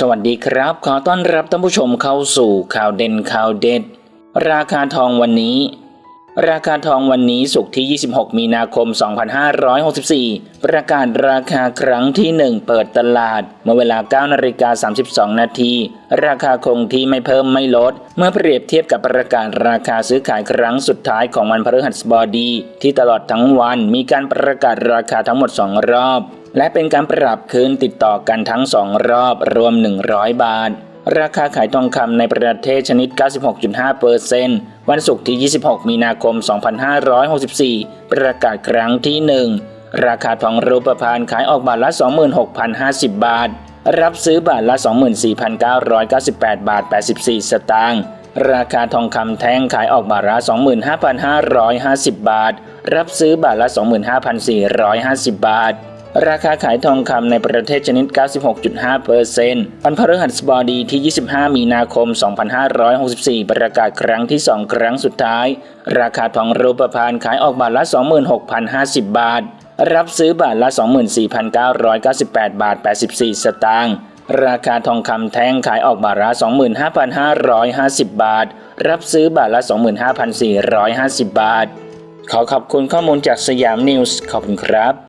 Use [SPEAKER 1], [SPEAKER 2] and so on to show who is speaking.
[SPEAKER 1] สวัสดีครับ ขอต้อนรับท่านผู้ชมเข้าสู่ข่าวเด่นข่าวเด็ด ราคาทองวันนี้ ราคาทองวันนี้สุกร์ที่ 26 มีนาคม 2564 ประกาศราคาครั้งที่ 1 เปิดตลาด เมื่อเวลา 9 นาฬิกา 32 นาที ราคาคงที่ไม่เพิ่มไม่ลด เมื่อเปรียบเทียบกับประกาศราคาซื้อขายครั้งสุดท้ายของวันพฤหัสบดี ที่ตลอดทั้งวันมีการประกาศราคาทั้งหมด 2 รอบ และเป็นการปรับคืนติดต่อกันทั้ง2รอบรวม 100 บาท ราคาขายทองคำในประเทศชนิด 96.5เปอร์เซนต์วันศุกร์ที่ 26 มีนาคม 2564 ประกาศครั้งที่ 1 ราคาทองรูปพรรณขายออกบาทละ 26,050 บาท รับซื้อบาทละ 24,998 บาท 84 สตางค์ราคาทองคำแท่งขายออกบาทละ 25,550 บาท รับซื้อบาทละ 25,450 บาท ราคาขายทองคำในประเทศชนิด 96.5เปอร์เซนต์วันพฤหัสบดีที่ 25 มีนาคม 2564 ประกาศครั้งที่ 2 ครั้งสุดท้าย ราคาทองรูปพรรณขายออกบาทละ 26,050 บาท รับซื้อบาทละ 24,998 บาท 84 สตางค์ราคาทองคำแท่งขายออกบาทละ 25,550 บาท รับซื้อบาทละ 25,450 บาท ขอขอบคุณข้อมูลจากสยามนิวส์ขอบคุณครับ